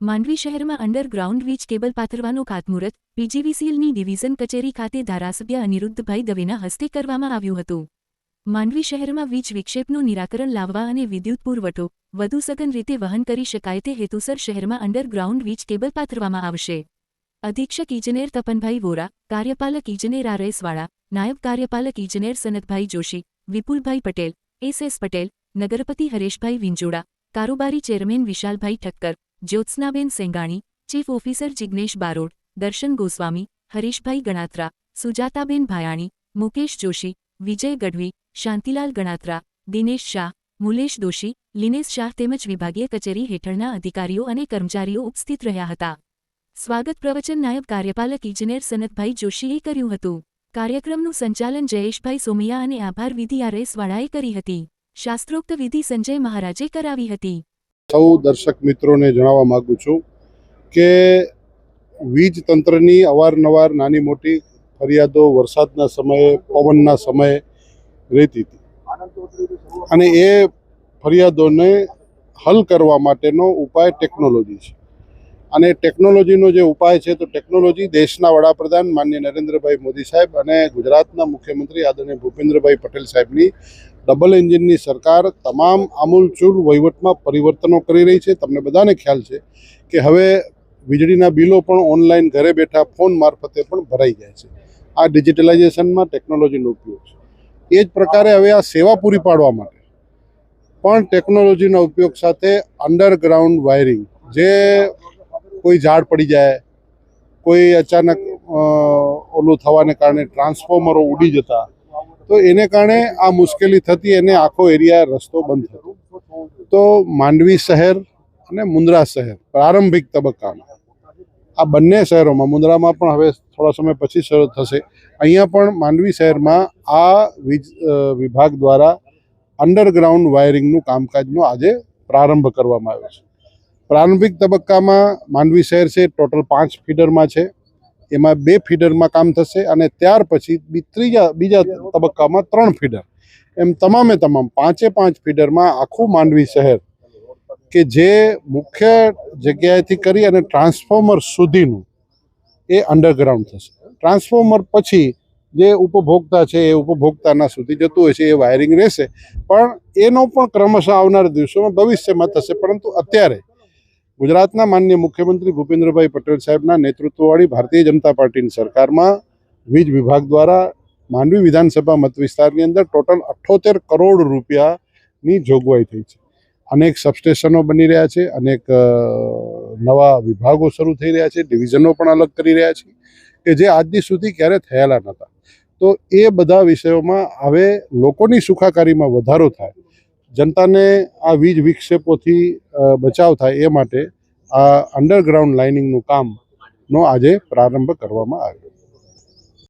માંડવી શહેરમાં અંડરગ્રાઉન્ડ વીજ કેબલ પાથરવાનું ખાતમુહૂર્ત, પીજીવીસીએલની ડિવિઝન કચેરી ખાતે ધારાસભ્ય અનિરુદ્ધભાઈ દવેના હસ્તે કરવામાં આવ્યું હતું. માંડવી શહેરમાં વીજ વિક્ષેપનું નિરાકરણ લાવવા અને વિદ્યુત પુરવઠો વધુ સઘન રીતે વહન કરી શકાય તે હેતુસર શહેરમાં અંડરગ્રાઉન્ડ વીજ કેબલ પાથરવામાં આવશે. અધિક્ષક ઇજનેર તપનભાઈ વોરા, કાર્યપાલક ઇજનેર આર નાયબ કાર્યપાલક ઇજનેર સનતભાઈ જોશી, વિપુલભાઈ પટેલ, એસ એસ પટેલ, નગરપતિ હરેશભાઈ વિંજોડા, કારોબારી ચેરમેન વિશાલભાઈ ઠક્કર જ્યોત્સનાબેન સેંગાણી, ચીફ ઓફિસર જિગ્નેશ બારોડ દર્શન ગોસ્વામી, હરીશભાઈ ગણાત્રા, સુજાતાબેન ભાયાણી, મુકેશ જોશી, વિજય ગઢવી, શાંતિલાલ ગણાત્રા, દિનેશ શાહ, મુલેશ દોશી, લિનેશ શાહ તેમજ વિભાગીય કચેરી હેઠળના અધિકારીઓ અને કર્મચારીઓ ઉપસ્થિત રહ્યા હતા. સ્વાગત પ્રવચન નાયબ કાર્યપાલક ઇજનેર સનતભાઈ જોશીએ કર્યું હતું. કાર્યક્રમનું સંચાલન જયેશભાઈ સોમિયા અને આભાર વિધિ આરએસ વાળાએ કરી હતી. શાસ્ત્રોક્ત વિધિ સંજય મહારાજે કરાવી હતી. સૌ દર્શક મિત્રોને જણાવવા માગું છું કે વીજ તંત્રની અવારનવાર નાની મોટી ફરિયાદો વરસાદના સમયે, પવનના સમયે રહેતી હતી. અને એ ફરિયાદોને હલ કરવા માટેનો ઉપાય ટેકનોલોજી છે. અને ટેકનોલોજીનો જે ઉપાય છે, તો ટેકનોલોજી દેશના વડાપ્રધાન માન્ય નરેન્દ્રભાઈ મોદી સાહેબ અને ગુજરાતના મુખ્યમંત્રી આદરણીય ભૂપેન્દ્રભાઈ પટેલ સાહેબની ડબલ એન્જિનની સરકાર તમામ આમૂલચૂલ વહીવટમાં પરિવર્તનો કરી રહી છે. તમને બધાને ખ્યાલ છે કે હવે વીજળીના બિલો પણ ઓનલાઈન ઘરે બેઠા ફોન મારફતે પણ ભરાઈ જાય છે. આ ડિજિટલાઇઝેશનમાં ટેકનોલોજીનો ઉપયોગ છે. એ જ પ્રકારે હવે આ સેવા પૂરી પાડવા માટે પણ ટેકનોલોજીના ઉપયોગ સાથે અંડરગ્રાઉન્ડ વાયરિંગ જે કોઈ ઝાડ પડી જાય, કોઈ અચાનક ઓલું થવાને કારણે ટ્રાન્સફોર્મરો ઉડી જતા, તો એને કારણે આ મુશ્કેલી થતી એને આખો એરિયા રસ્તો બંધ થતો. તો માંડવી શહેર અને મુન્દ્રા શહેર, પ્રારંભિક તબક્કામાં. આ બંને શહેરોમાં મુન્દ્રામાં પણ હવે થોડા સમય પછી શરૂ થશે. અહીંયા પણ માંડવી શહેરમાં આ વીજ વિભાગ દ્વારા અંડરગ્રાઉન્ડ વાયરિંગનું કામકાજનો આજે પ્રારંભ કરવામાં આવ્યો છે. પ્રારંભિક તબક્કામાં માંડવી શહેર છે, ટોટલ પાંચ ફીડરમાં છે. એમાં બે ફીડરમાં કામ થશે અને ત્યાર પછી ત્રીજા બીજા તબક્કામાં ત્રણ ફીડર. એમ તમામે તમામ પાંચે પાંચ ફીડરમાં આખું માંડવી શહેર કે જે મુખ્ય જગ્યાએથી કરી અને ટ્રાન્સફોર્મર સુધીનું એ અંડરગ્રાઉન્ડ થશે. ટ્રાન્સફોર્મર પછી જે ઉપભોક્તા છે, એ ઉપભોક્તાના સુધી જતું હોય છે, એ વાયરિંગ રહેશે. પણ એનો પણ ક્રમશઃ આવનારા દિવસોમાં ભવિષ્યમાં થશે. પરંતુ અત્યારે ગુજરાતના માન્ય મુખ્યમંત્રી ભૂપેન્દ્રભાઈ પટેલ સાહેબના નેતૃત્વવાળી ભારતીય જનતા પાર્ટીની સરકારમાં વીજ વિભાગ દ્વારા માંડવી વિધાનસભા મત વિસ્તારની અંદર ટોટલ અઠ્ઠોતેર કરોડ રૂપિયાની જોગવાઈ થઈ છે. અનેક સબસ્ટેશનો બની રહ્યા છે, અનેક નવા વિભાગો શરૂ થઈ રહ્યા છે, ડિવિઝનો પણ અલગ કરી રહ્યા છે કે જે આજની સુધી ક્યારે થયેલા નહોતા. તો એ બધા વિષયોમાં હવે લોકોની સુખાકારીમાં વધારો થાય જનતાને આ વીજ વિક્ષેપોથી બચાવ થાય એ માટે આ અંડરગ્રાઉન્ડ લાઇનિંગનું કામનો આજે પ્રારંભ કરવામાં આવ્યો.